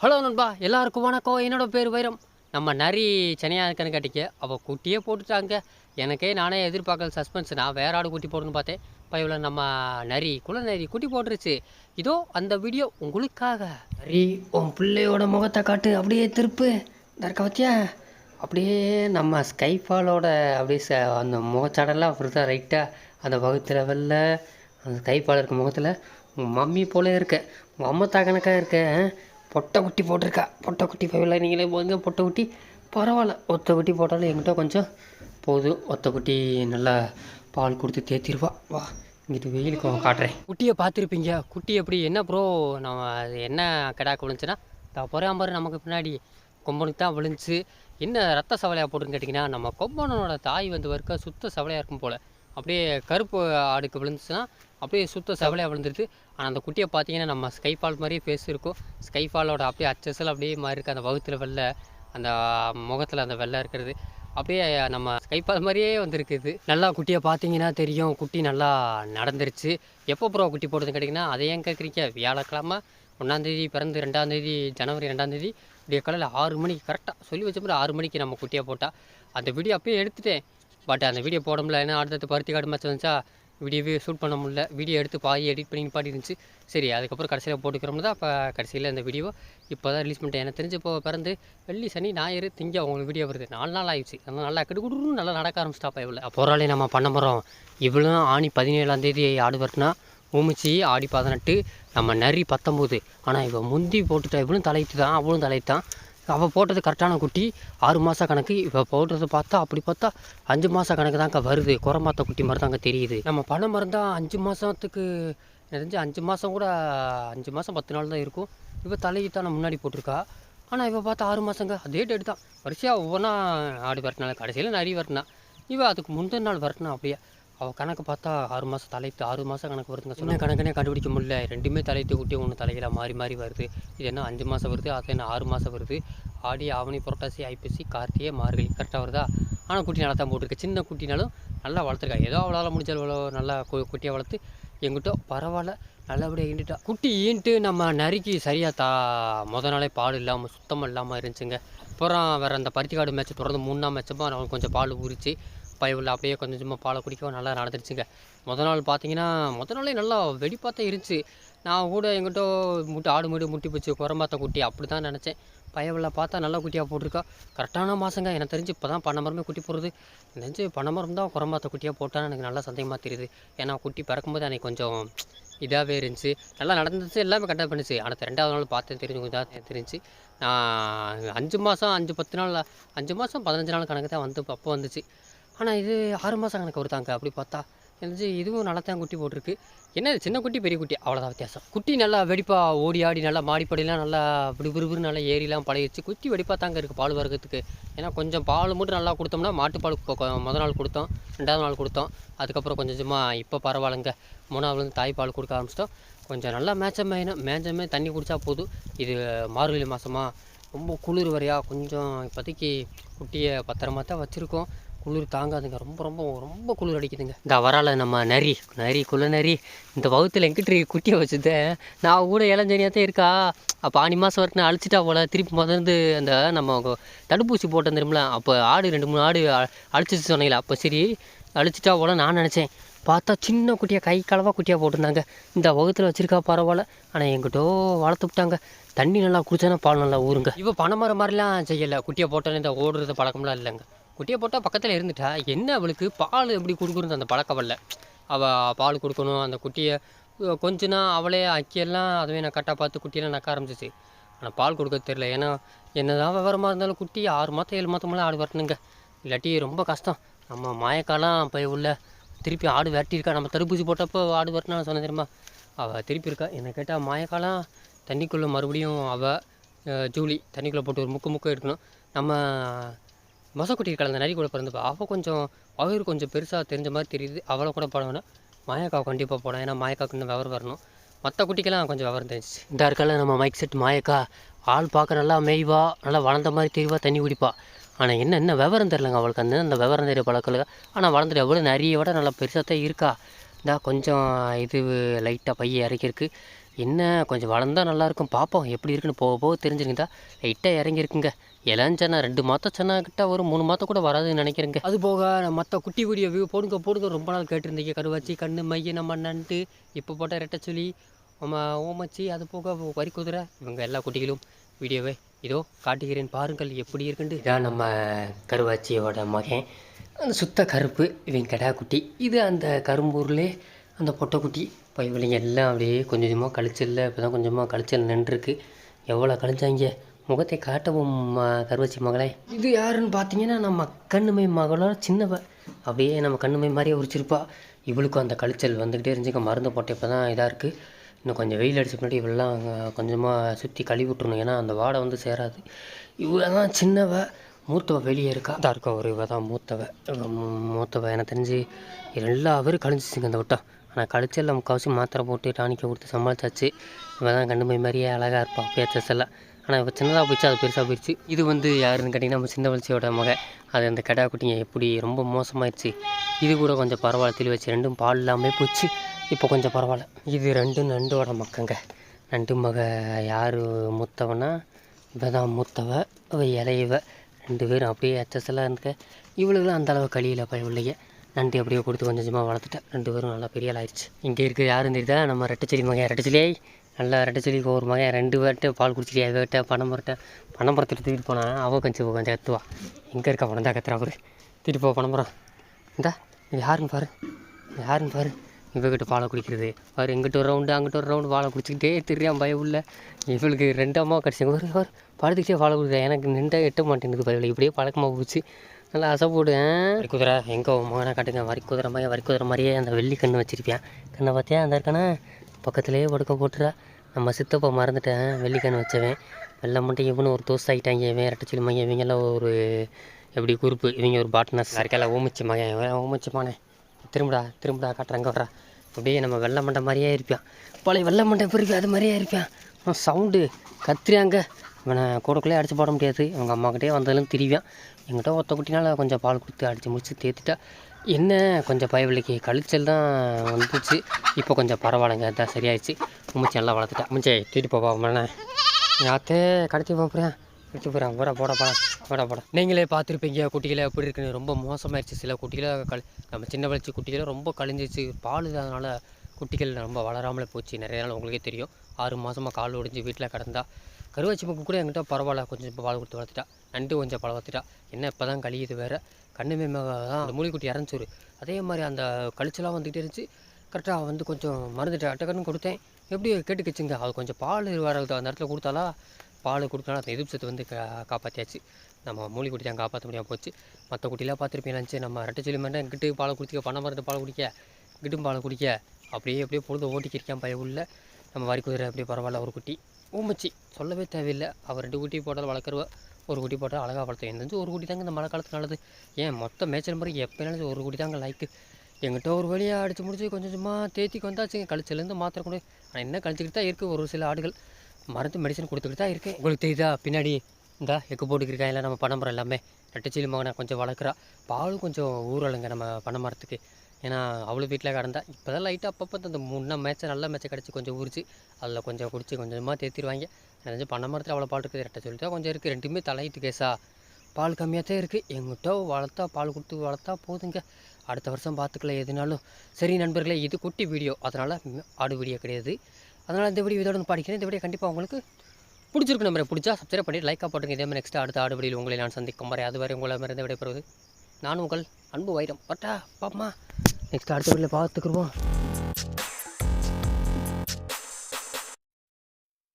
Hello நண்பா எல்லாருக்கும் வணக்கம். என்னோட பேர் வைரம். நம்ம நரி சென்னையாக இருக்கன்னு கேட்டிக்க அவள் குட்டியே போட்டுட்டாங்க. எனக்கே நானே எதிர்பார்க்கல சஸ்பென்ஸ் நான் வேற ஆடு குட்டி போடணும்னு பார்த்தேன். இப்போ இவ்வளோ நம்ம நரி குல நரி குட்டி போட்டுருச்சு. இதோ அந்த வீடியோ உங்களுக்காக. நரி உன் பிள்ளையோட முகத்தை காட்டு. அப்படியே திருப்பு. தர்க்க பத்தியா? அப்படியே நம்ம ஸ்கைஃபாலோட அப்படியே ச அந்த முகச்சாடெல்லாம் அப்படி தான் ரைட்டாக அந்த வகுத்து லெவலில் அந்த ஸ்கைஃபால் இருக்க முகத்தில் உங்கள் மம்மி போல இருக்க. உங்கள் அம்மா கணக்காக இருக்க. பொட்டை குட்டி போட்டிருக்கா. பொட்டை குட்டி போயில நீங்களே போதுங்க பொட்டை குட்டி. பரவாயில்ல. ஒத்த குட்டி போட்டாலும் எங்கிட்ட கொஞ்சம் போதும் ஒத்த குட்டி நல்லா பால் கொடுத்து தேத்திருவா. வா இங்கிட்டு வெயிலுக்கு காட்டுறேன். குட்டியை பார்த்துருப்பீங்க. குட்டி எப்படி? என்ன ப்ரோ நம்ம அது என்ன கிடாக்கு விழுந்துச்சுன்னா பொறையா பொறாம்பாரு நமக்கு பின்னாடி கொம்பனுக்கு தான் விழுந்துச்சு. என்ன ரத்த சவலையாக போட்டுன்னு கேட்டிங்கன்னா நம்ம கொம்பனோட தாய் வந்து வர்க்க சுத்த சவலையாக இருக்கும் போல். அப்படியே கருப்பு ஆடுக்கு விழுந்துச்சுன்னா அப்படியே சுத்த செவலையாக விழுந்துருது. ஆனால் அந்த குட்டியை பார்த்தீங்கன்னா நம்ம ஸ்கைஃபால் மாதிரியே ஃபேஸ் இருக்கும். ஸ்கைஃபாலோட அப்படியே அச்சசல் அப்படியே மாதிரி இருக்குது அந்த வகுத்தில் வெள்ளை அந்த முகத்தில் அந்த வெள்ளை இருக்கிறது. அப்படியே நம்ம ஸ்கைஃபால் மாதிரியே வந்திருக்குது. நல்லா குட்டியை பார்த்தீங்கன்னா தெரியும். குட்டி நல்லா நடந்துருச்சு. எப்போ ப்ரோ குட்டி போடுறதுன்னு கேட்டிங்கன்னா அதை ஏன் கேட்குறீங்க வியாழக்கிழமை ஒன்றாந்தேதி பிறந்து ரெண்டாந்தேதி ஜனவரி ரெண்டாந்தேதி இப்படியே காலையில் ஆறு மணிக்கு கரெக்டாக சொல்லி வச்ச மாதிரி ஆறு மணிக்கு நம்ம குட்டியை போட்டால் அந்த வீடியோ அப்பயே எடுத்துட்டேன். பட் அந்த வீடியோ போட முடியல ஏன்னா அடுத்தடுத்து பருத்தி காடு மேட்ச் வந்துச்சா வீடியோவே ஷூட் பண்ண முடியல. வீடியோ எடுத்து பாதி எடிட் பண்ணி பாடி இருந்துச்சு. சரி அதுக்கப்புறம் கடைசியில் போட்டுக்கிறோம்னு தான் அப்போ கடைசியில் இந்த வீடியோ இப்போ தான் ரிலீஸ் பண்ணிட்டேன். எனக்கு தெரிஞ்சு இப்போ பிறந்து வெள்ளி சனி ஞாயிறு திங்க உங்களுக்கு வீடியோ வருது. நாலு நாள் ஆயிடுச்சு. அந்த நல்லா கிடுகுடுன்னு நல்லா நடக்க ஆரம்பிச்சிட்டா இவ்வளோ போராளி நம்ம பண்ண போகிறோம் இவ்வளோ ஆணி பதினேழாம் தேதி ஆடு வரட்டுனா உமிச்சி ஆடி பதினெட்டு நம்ம நரி பத்தொம்போது ஆனால் இவன் முந்தி போட்டுட்டா இவ்வளோ தலைத்து தான் அவளும் தலைத்து தான் அவள் போட்டது கரெக்டான குட்டி. ஆறு மாத கணக்கு. இப்போ போடுறது பார்த்தா அப்படி பார்த்தா அஞ்சு மாத கணக்கு தாங்க வருது. குரமாத்த குட்டி மாதிரி தாங்க தெரியுது. நம்ம பணம் மறந்தால் அஞ்சு மாதத்துக்கு தெரிஞ்சு அஞ்சு மாதம் கூட அஞ்சு மாதம் பத்து நாள் தான் இருக்கும். இப்போ தலைக்கு தான் முன்னாடி போட்டிருக்கா. ஆனால் இப்போ பார்த்தா ஆறு மாதங்க அதே டேட் தான். வரிசையாக ஒவ்வொன்றா ஆடு வரட்டினால கடைசியில் நிறைய வரட்டினா இவள் அதுக்கு முந்தின நாள் வரட்டினா அப்படியே அவள் கணக்கு பார்த்தா ஆறு மாதம் தலைத்து ஆறு மாதம் கணக்கு வருதுங்க. சொன்ன கணக்குனே கண்டுபிடிக்க முடியல. ரெண்டுமே தலைத்து குட்டி ஒன்று தலையில மாறி மாறி வருது. இது என்ன அஞ்சு மாதம் வருது? அது என்ன ஆறு மாதம் வருது? ஆடி ஆவணி புரட்டாசி ஐப்பசி கார்த்திகை மார்கழி. கரெக்டாக வருதா? ஆனால் குட்டி நல்லா தான் போட்டிருக்கு. சின்ன குட்டினாலும் நல்லா வளர்த்துருக்கா. ஏதோ அவளால் முடிஞ்ச அளவு நல்லா குட்டியை வளர்த்து எங்கிட்ட பரவாயில்ல. நல்லபடியாக ஈண்டுட்டா. குட்டி ஈன்ட்டு நம்ம நரிக்கு சரியாக தா முத நாளே பால் இல்லாமல் சுத்தமாக இல்லாமல் இருந்துச்சுங்க. அப்புறம் வேறு அந்த பருத்திக்காடு மேட்ச் தொடர்ந்து மூணாம் மேட்சப்போ அவனுக்கு கொஞ்சம் பால் உரிச்சு பயவில் அப்படியே கொஞ்சம் கொஞ்சமாக பாலை குடிக்கவும் நல்லா நடந்துருச்சுங்க. முத நாள் பார்த்தீங்கன்னா முத நாளே நல்லா வெடிப்பாத்தான் இருந்துச்சு. நான் கூட எங்கிட்ட முட்டை ஆடு மாடு முட்டி போச்சு குரம்பாத்த குட்டி அப்படி தான் நினச்சேன். பயவில் பார்த்தா நல்லா குட்டியாக போட்டிருக்கா. கரெக்டான மாதங்க எனக்கு தெரிஞ்சு இப்போ தான் பனைமரமே குட்டி போடுறது. எனக்கு பண்ண பனைமரம் தான் குரம்பாத்த குட்டியாக போட்டான்னு எனக்கு நல்லா சந்தேகமாக தெரியுது. ஏன்னா குட்டி பிறக்கும்போது எனக்கு கொஞ்சம் இதாகவே இருந்துச்சு. நல்லா நடந்துச்சு எல்லாமே கரெக்டாக பண்ணுச்சு. ஆனால் ரெண்டாவது நாள் பார்த்து தெரிஞ்சு கொஞ்சம் இதாக தெரிஞ்சு நான் அஞ்சு மாதம் அஞ்சு பத்து நாள் அஞ்சு மாதம் பதினஞ்சு நாள் கணக்கு தான் வந்து அப்போ வந்துச்சு. ஆனால் இது ஆறு மாதம் கணக்கு வருதாங்க அப்படி பார்த்தா எனக்கு இதுவும் நல்லா தான் குட்டி போட்டிருக்கு. என்ன இது சின்ன குட்டி பெரிய குட்டி? அவ்வளோதான் வித்தியாசம். குட்டி நல்லா வெடிப்பாக ஓடி ஆடி நல்லா மாடிப்படிலாம் நல்லா விறுவிறுவிறு நல்லா ஏறிலாம் பழகிடுச்சு குட்டி வெடிப்பாக தாங்க இருக்குது பால் வர்றதுக்கு ஏன்னா கொஞ்சம் பால் மட்டும் நல்லா கொடுத்தோம்னா மாட்டுப்பால் கொ- நாள் கொடுத்தோம் ரெண்டாவது நாள் கொடுத்தோம். அதுக்கப்புறம் கொஞ்சம் கொஞ்சமாக இப்போ பரவாயில்லைங்க. மூணாவதுலேருந்து தாய்ப்பால் கொடுக்க ஆரம்பிச்சிட்டோம். கொஞ்சம் நல்லா மேட்சம் மேயணும் மேஞ்சமே தண்ணி குடித்தா போதும். இது மார்கழி மாதமாக ரொம்ப குளிர் வரையா கொஞ்சம் இப்போதைக்கு குட்டியை பத்திரமா தான் வச்சுருக்கோம். குளிர் தாங்காதுங்க. ரொம்ப ரொம்ப ரொம்ப குளிர் அடிக்குதுங்க. இந்த வரால நம்ம நரி நரி குள்ள நரி இந்த வகுத்தில் எங்கிட்ட குட்டியை வச்சுதேன் நான் கூட இளஞ்சனியாக தான் இருக்கா? அப்போ ஆனி மாதம் வரைக்கும் அழிச்சிட்டா போல. திருப்பி முதர்ந்து அந்த நம்ம தடுப்பூசி போட்டோம் தெரியுமில அப்போ ஆடு ரெண்டு மூணு ஆடு அழிச்சிச்சு சொன்னீங்களா அப்போ சரி அழிச்சிட்டா போல நான் நினச்சேன். பார்த்தா சின்ன குட்டியாக கை களவாக குட்டியாக போட்டிருந்தாங்க. இந்த வகுத்தில் வச்சுருக்கா பரவாயில்ல. ஆனால் எங்கிட்டோ வளர்த்து விட்டாங்க. தண்ணி நல்லா குடிச்சானா பால் நல்லா ஊருங்க இப்போ பனை மரம் மாதிரிலாம் செய்யலை. குட்டியை போட்டோன்னே இந்த ஓடுறது பழக்கம்லாம் இல்லைங்க. குட்டியை போட்டால் பக்கத்தில் இருந்துட்டா. என்ன அவளுக்கு? பால் எப்படி கொடுக்குறது அந்த பழக்கம் இல்லை அவள் பால் கொடுக்கணும். அந்த குட்டியை அஹ் கொஞ்ச நாள் அவளே அக்கியெல்லாம் அதுவே நான் கரெக்டாக பார்த்து குட்டியெல்லாம் நக்க ஆரம்பிச்சிச்சு. ஆனால் பால் கொடுக்க தெரியல. ஏன்னா என்னதான் விவரமாக இருந்தாலும் குட்டி ஆறு மாதம் ஏழு மாதமெல்லாம் ஆடு வரணுங்க இல்லாட்டி ரொம்ப கஷ்டம். நம்ம மாயக்காலாம் போய் உள்ள திருப்பி ஆடு விரட்டியிருக்கா. நம்ம தடுப்பூசி போட்டப்போ ஆடு வரட்டினா சொன்ன தெரியுமா? அவள் திருப்பி இருக்கா என்னை கேட்டால் மாயக்காலாம் தண்ணிக்குள்ளே மறுபடியும் அவள் ஜூலி தண்ணிக்குள்ளே போட்டு ஒரு முக்கு முக்கு எடுக்கணும். நம்ம மொசக்குட்டி கலந்த நரி கூட பிறந்தப்ப அவள் கொஞ்சம் அவரு கொஞ்சம் பெருசாக தெரிஞ்ச மாதிரி தெரியுது. அவளை கூட போட வேணாம் மாயக்காவை கண்டிப்பாக போடும் ஏன்னா மாயக்காவுக்கு இன்னும் விவரம் வரணும். மற்ற குட்டிக்கெல்லாம் கொஞ்சம் விவரம் தெரிஞ்சிச்சு. இந்த இருக்கல நம்ம மைக் செட் மாயக்கா ஆள் பார்க்க நல்லா மேய்வா நல்லா வளர்ந்த மாதிரி தெரிவா தண்ணி குடிப்பா. ஆனால் என்ன என்ன விவரம் தெரிலங்க அவளுக்கு. அந்த அந்த விவரம் தெரிய பழக்கல. ஆனால் வளர்ந்துட்டு எவ்வளோ நிறைய விட நல்லா பெருசாக தான் இருக்கா. இந்த கொஞ்சம் இது லைட்டாக பைய இறக்கிருக்கு என்ன கொஞ்சம் வளர்ந்தா நல்லாயிருக்கும். பார்ப்போம் எப்படி இருக்குன்னு போக போக தெரிஞ்சுருந்தா லைட்டாக இறங்கியிருக்குங்க. இளஞ்சனா ரெண்டு மாதம் சென்னா கிட்ட ஒரு மூணு மாதம் கூட வராதுன்னு நினைக்கிறேங்க. அது போக மற்ற குட்டி வீடியோ வியூ போடுங்க போடுங்க. ரொம்ப நாள் கேட்டிருந்தீங்க. கருவாச்சி கண்ணு மைய நம்ம நண்டு இப்போ போட்ட ரெட்டச்சொலி நம்ம ஓமச்சி அது போக வரி குதிரை இவங்க எல்லா குட்டிகளும் வீடியோவை இதோ காட்டுகிறேன். பாருங்கள் எப்படி இருக்குன்ட்டு. இதான் நம்ம கருவாச்சியோட மகன். அந்த சுத்த கருப்பு இவன் கடா குட்டி. இது அந்த கரும்பூர்லே அந்த பொட்டைக்குட்டி இப்போ இவளைங்க எல்லாம் அப்படியே கொஞ்சம் கொஞ்சமாக கழிச்சல்ல இப்போ தான் கொஞ்சமாக கழிச்சல் நின்றுருக்கு. எவ்வளோ கழிச்சாங்க? முகத்தை காட்டவும் ம- மகளே. இது யாருன்னு பார்த்தீங்கன்னா நம்ம கண்ணுமை மகளோட சின்னவ. அப்படியே நம்ம கண்ணுமை மாதிரியே உரிச்சிருப்பா. இவளுக்கும் அந்த கழிச்சல் வந்துக்கிட்டே இருந்துச்சுங்க. மருந்து போட்ட இப்போ தான் இதாக இருக்குது இன்னும் கொஞ்சம் வெயில் அடிச்ச முன்னாடி இவெல்லாம் கொஞ்சமாக சுற்றி கழுவி விட்ருணும் ஏன்னா அந்த வாடை வந்து சேராது. இவ்வளோ தான் சின்னவ. மூத்தவ வெளியே இருக்கா? தான் இருக்கா? ஒரு இவ தான் மூத்தவ. மூத்தவ எனக்கு தெரிஞ்சு எல்லா பேரும் கழிஞ்சிச்சுங்க அந்த விட்டா ஆனால் கழிச்சல்ல முக்கால்வாசி மாத்திரை போட்டு டானிக்கை கொடுத்து சமாளிச்சாச்சு. இவன் தான் கண்டு போய் மாதிரியே அழகாக இருப்பாள் பேச்சஸ் எல்லாம் ஆனால் இப்போ சின்னதாக போயிடுச்சு அது பெருசாக போயிடுச்சு. இது வந்து யாருன்னு கேட்டிங்கன்னா நம்ம சின்ன வளர்ச்சியோட மக. அது அந்த கடா குட்டிங்க எப்படி ரொம்ப மோசமாயிடுச்சு இது கூட கொஞ்சம் பரவாயில்ல தெளி வச்சு ரெண்டும் பால் இல்லாமல் போச்சு. இப்போ கொஞ்சம் பரவாயில்ல. இது ரெண்டும் நண்டோட மக்கங்க. நண்டு மக யார் மூத்தவனா? இவ தான் மூத்தவ. அவ இலையவ. ரெண்டு பேரும் அப்படியே எச்சஸ் இருந்துக்க. இவளுக்குலாம் அந்த அளவு பயவில்லையே நண்டு அப்படியே கொடுத்து கொஞ்சம் கொஞ்சமாக வளர்த்துட்டேன். ரெண்டு பேரும் நல்லா பெரிய ஆயிடுச்சு. இங்கே இருக்க யாரும் தெரியுதா? நம்ம ரெட்டச்செடி மகன். ரெட்டச்செடியை நல்லா ரெட்டச்செடிக்கு ஒரு மகன். ரெண்டு பேர்ட்ட பால் குடிச்சிட்டு அவட்ட பணம் மரட்ட பணம் மரத்தை தூக்கிட்டு போனால் அவள் கொஞ்சம் கொஞ்சம் கத்துவா. எங்கே இருக்கா பணம் தான் கத்துறா அவரு. தூக்கிட்டு போ பணம் மரம் இந்தா இது யாருன்னு பாரு. யாருன்னு பாரு. இவகிட்ட பாலை குடிக்கிறது. பாரு எங்கிட்ட ஒரு ரவுண்டு அங்கிட்ட ஒரு ரவுண்டு பாலை குடிச்சிக்கிட்டே தெரியாம பயம் உள்ள. இவளுக்கு ரெண்டு அம்மா கிடச்சிங்க. ஒரு ஒரு படுத்துக்கிட்டே பாலை குடிக்கிறேன் எனக்கு நின்றா எட்ட மாட்டேங்குது பயவில் இப்படியே பழக்கமாக போச்சு. நல்லா அசைப்படுவேன் வரி குதிரை எங்கே மகனை காட்டுங்க. வரி குதிரை மாதிரி வரி குதிரை மாதிரியே அந்த வெள்ளி கண்ணு வச்சுருப்பேன் கண்ணை பார்த்தியா? அந்த இருக்கானே பக்கத்துலேயே படுக்க போட்டுறா. நம்ம சித்தப்பா மறந்துட்டேன். வெள்ளி கண்ணு வச்சவன். வெள்ளை மட்டும் இவனு ஒரு தோசை ஆகிட்டாங்க இவன் ரெட்டச்சிலி மகன் இவங்கெல்லாம் ஒரு எப்படி குறிப்பு. இவங்க ஒரு பாட்னர்ஸ் யாருக்கெல்லாம் ஓமிச்சு மகன். இவன் மானே மகனே. திரும்புடா திரும்புடா காட்டுறாங்க வர்றா. அப்படியே நம்ம வெள்ளை மண்டை மாதிரியே இருப்பான் பழைய வெள்ளை மண்டை எப்படி அது மாதிரியே இருப்பான் சவுண்டு கத்துறாங்க இவனை கூடக்குள்ளே அடிச்சு போட முடியாது. அவங்க அம்மாக்கிட்டே வந்ததுலேருந்து திரிவான். எங்கிட்ட ஒத்த குட்டினால கொஞ்சம் பால் கொடுத்து அடித்து முடிச்சு தேத்துட்டா என்ன கொஞ்சம் பயவில்லைக்கு கழிச்சல் தான் வந்துச்சு. இப்போ கொஞ்சம் பரவாயில்லைங்க அதான் சரியாயிடுச்சு. உமிச்சி நல்லா வளர்த்துட்டா. முச்சே தூக்கிட்டு போப்பா மண்ணே யாத்தே கடத்தி போகிறேன் கடத்தி போகிறேன் போடா போடா போட போட நீங்களே பார்த்துருப்பீங்க குட்டிகளை எப்படி இருக்குன்னு. ரொம்ப மோசமாயிடுச்சு சில குட்டிகளை கழி நம்ம சின்ன வளர்ச்சி குட்டிகளை ரொம்ப கழிஞ்சிச்சு பால் அதனால் குட்டிகள் ரொம்ப வளராமலே போச்சு. நிறைய நாள் உங்களுக்கே தெரியும். ஆறு மாதமாக கால் ஒடிஞ்சு வீட்டில் கிடந்தா. கருவாச்சி முக்கு கூட என்கிட்ட பரவாயில்ல. கொஞ்சம் இப்போ பால் கொடுத்து வளர்த்துட்டா. நண்டு கொஞ்சம் பழ வளர்த்துட்டா. என்ன இப்போ தான் கழியுது வேறு? கண்ணுமே தான் அந்த மூலிகுட்டி இறந்துச்சு அதே மாதிரி அந்த கழிச்செல்லாம் வந்துக்கிட்டே இருந்துச்சு. கரெக்டாக வந்து கொஞ்சம் மறந்துட்டு. அட்டக்கன்னு கொடுத்தேன். எப்படி கேட்டுக்கிச்சுங்க. அது கொஞ்சம் பால் வர அந்த இடத்துல கொடுத்தாலா பால் கொடுத்தனால அந்த எதிர்ப்பு வந்து கா காப்பாற்றியாச்சு நம்ம மூலி குட்டி தான் காப்பாற்ற முடியாமல் போச்சு. மற்ற குட்டிலாம் பார்த்துருப்பீங்க நினச்சி நம்ம ரெட்டச்சொல்லி மட்டும் இங்கிட்டு பாலை குடிச்சிக்க பண்ண மருந்து பால் குடிக்க கிட்டும் பால் குடிக்க. அப்படியே அப்படியே பொழுது ஓட்டிக்கிருக்கான் பய உள்ள. நம்ம வரி குதிரை அப்படியே பரவாயில்ல ஒரு குட்டி. ஊமச்சி. சொல்லவே தேவையில்லை. அவர் ரெண்டு குட்டி போட்டால் வளர்க்குறவ ஒரு குட்டி போட்டால் அழகாக வளர்த்து இருந்துச்சு ஒரு குட்டி தாங்க இந்த மழை காலத்து நல்லது. ஏன் மொத்த மேய்ச்சல் முறை எப்போ ஒரு குட்டி தாங்க லைக்கு எங்கிட்ட ஒரு வழியாக அடித்து முடிச்சு கொஞ்சம் கொஞ்சமாக தேத்திக்கு வந்தாச்சுங்க கழிச்சிலேருந்து மாத்திரை கொண்டு ஆனால் என்ன கழிச்சிக்கிட்டு தான் இருக்குது ஒரு சில ஆடுகள். மருந்து மெடிசன் கொடுத்துக்கிட்டு தான் இருக்குது உங்களுக்கு தெரியுதா? பின்னாடி இந்தா எக்கு போட்டுக்கிருக்கா இல்லை நம்ம பணம் எல்லாமே. ரெட்டச்சிலி மகனை கொஞ்சம் வளர்க்குறா. பாலும் கொஞ்சம் ஊறலுங்க நம்ம பனை மரத்துக்கு ஏன்னா அவ்வளோ வீட்டில் கிடந்தா இப்போ தான் லைட்டாக அப்பப்போ அந்த முன்ன மேட்ச்சை நல்ல மேட்ச்சை கிடச்சி கொஞ்சம் ஊறிச்சு அதில் கொஞ்சம் குடிச்சு கொஞ்சமாக தேத்திடுவாங்க எனக்கு பனை மரத்தில் அவ்வளோ பால் இருக்குது ரெட்டை சொல்லி தான் கொஞ்சம் இருக்குது ரெண்டுமே தலையிட்டு கேஸா பால் கம்மியாக தான் இருக்குது எங்கிட்ட வளர்த்தா பால் கொடுத்து வளர்த்தா போதுங்க. அடுத்த வருஷம் பார்த்துக்கலாம் எதுனாலும். சரி நண்பர்களே இது குட்டி வீடியோ அதனால் ஆடு வீடியோ கிடையாது. அதனால் இந்த வீடியோ இதோட படிக்கிறேன். இந்த வீடியோ கண்டிப்பாக உங்களுக்கு பிடிச்சிருக்கு நம்பரை பிடிச்சா சப்ஸ்கிரைப் பண்ணி லைக்காக போட்டுங்க. இதே மாதிரி நெக்ஸ்ட் அடுத்த ஆடு வீடியோவில் உங்களை நான் சந்திக்கும் வரை அதுவரை உங்களை மருந்து விடைபெறுவது நான் உங்கள் அன்பு வைரம். பட்டா பாப்பமா நெக்ஸ்ட் அடுத்த வீட்டில் பார்த்துக்குருவோம்